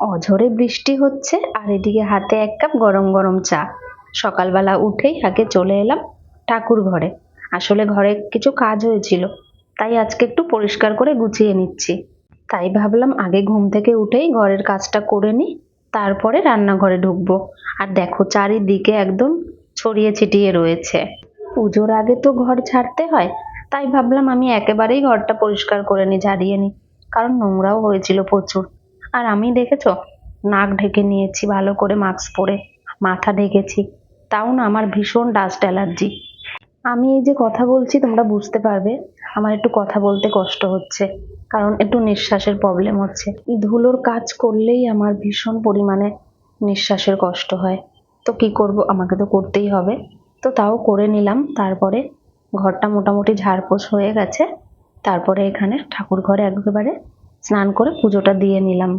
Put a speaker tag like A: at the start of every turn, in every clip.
A: অঝরে বৃষ্টি হচ্ছে আর এদিকে হাতে এক কাপ গরম গরম চা। সকালবেলা উঠেই আগে চলে এলাম ঠাকুর ঘরে। আসলে ঘরে কিছু কাজ হয়েছিল, তাই আজকে একটু পরিষ্কার করে গুছিয়ে নিচ্ছি। তাই ভাবলাম আগে ঘুম থেকে উঠেই ঘরের কাজটা করে নিই, তারপরে রান্নাঘরে ঢুকবো। আর দেখো চারিদিকে একদম ছড়িয়ে ছিটিয়ে রয়েছে। পুজোর আগে তো ঘর ছাড়তে হয়, তাই ভাবলাম আমি একেবারেই ঘরটা পরিষ্কার করে নিই, ঝাড়িয়ে নিই। কারণ নোংরাও হয়েছিল প্রচুর। আর আমি দেখেছ? নাক ঢেকে নিয়েছি, ভালো করে মাস্ক পরে, মাথা ঢেকেছি। তাও না, আমার ভীষণ ডাস্ট অ্যালার্জি। আমি এই যে কথা বলছি, তোমরা বুঝতে পারবে। আমার একটু কথা বলতে কষ্ট হচ্ছে, কারণ একটু নিঃশ্বাসের প্রবলেম হচ্ছে। এই ধুলোর কাজ করলেই আমার ভীষণ পরিমাণে নিঃশ্বাসের কষ্ট হয়। তো কি করব? আমাকে তো করতেই হবে। তো তাও করে নিলাম। তারপরে ঘরটা মোটামুটি ঝাড়পোছ হয়ে গেছে। তারপরে এখানে ঠাকুর ঘরে একেবারে স্নান করে পুজোটা দিয়ে নিলাম।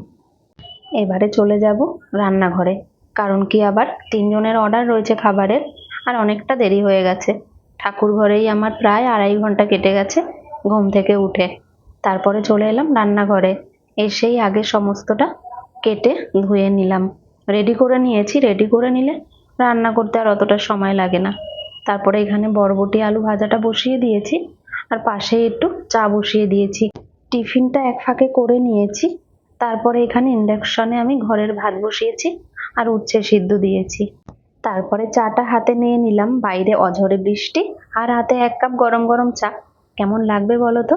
A: এবারে চলে যাব রান্নাঘরে, কারণ কি আবার তিনজনের অর্ডার রয়েছে খাবারের, আর অনেকটা দেরি হয়ে গেছে। ঠাকুর ঘরেই আমার প্রায় আড়াই ঘণ্টা কেটে গেছে ঘুম থেকে উঠে। তারপরে চলে এলাম রান্নাঘরে, এসেই আগে সমস্তটা কেটে ধুয়ে নিলাম। রেডি করে নিয়েছি রেডি করে নিলে রান্না করতে আর অতটা সময় লাগে না। তারপরে এখানে বরবটি আলু ভাজাটা বসিয়ে দিয়েছি, আর পাশেই একটু চা বসিয়ে দিয়েছি। টিফিনটা এক ফাঁকে করে নিয়েছি। তারপরে এখানে ইন্ডাকশনে আমি ঘরের ভাত বসিয়েছি আর উচ্ছে সিদ্ধ দিয়েছি। তারপরে চাটা হাতে নিয়ে নিলাম বাইরে অঝরে বৃষ্টি আর হাতে এক কাপ গরম গরম চা। কেমন লাগবে বলো তো?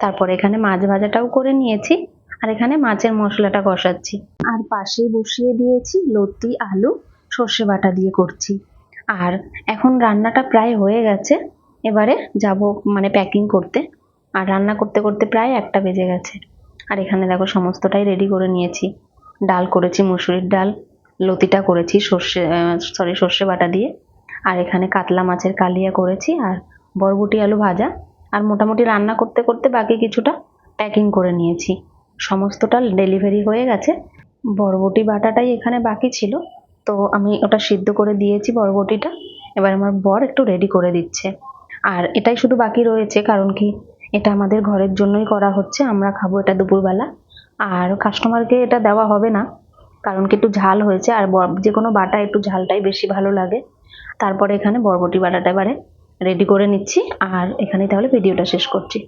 A: তারপর এখানে মাছ ভাজাটাও করে নিয়েছি আর এখানে মাছের মশলাটা কষাচ্ছি। আর পাশেই বসিয়ে দিয়েছি লতি, আলু, সর্ষে বাটা দিয়ে করছি। আর এখন রান্নাটা প্রায় হয়ে গেছে। এবারে যাব মানে প্যাকিং করতে। আর রান্না করতে করতে প্রায় একটা বেজে গেছে। আর এখানে দেখো সমস্তটাই রেডি করে নিয়েছি। ডাল করেছি, মুসুরির ডাল, লতিটা করেছি, সর্ষে সরি সর্ষে বাটা দিয়ে। আর এখানে কাতলা মাছের কালিয়া করেছি আর বরবটি আলু ভাজা। আর মোটামুটি রান্না করতে করতে বাকি কিছুটা প্যাকিং করে নিয়েছি। সমস্তটা ডেলিভারি হয়ে গেছে। বরবটি বাটাটাই এখানে বাকি ছিল। তো আমি ওটা সিদ্ধ করে দিয়েছি বরবটিটা। এবার আমার বর একটু রেডি করে দিচ্ছে। আর এটাই শুধু বাকি রয়েছে, কারণ কি এটা আমাদের ঘরের জন্যই করা হচ্ছে, আমরা খাব এটা দুপুরবেলা। আর কাস্টমারকে এটা দেওয়া হবে না, কারণ কি একটু ঝাল হয়েছে, আর যে কোনো বাটা একটু ঝালটাই বেশি ভালো লাগে। তারপরে এখানে বরবটি বাটাটা এবারে রেডি করে নিচ্ছি, আর এখানেই তাহলে ভিডিওটা শেষ করছি।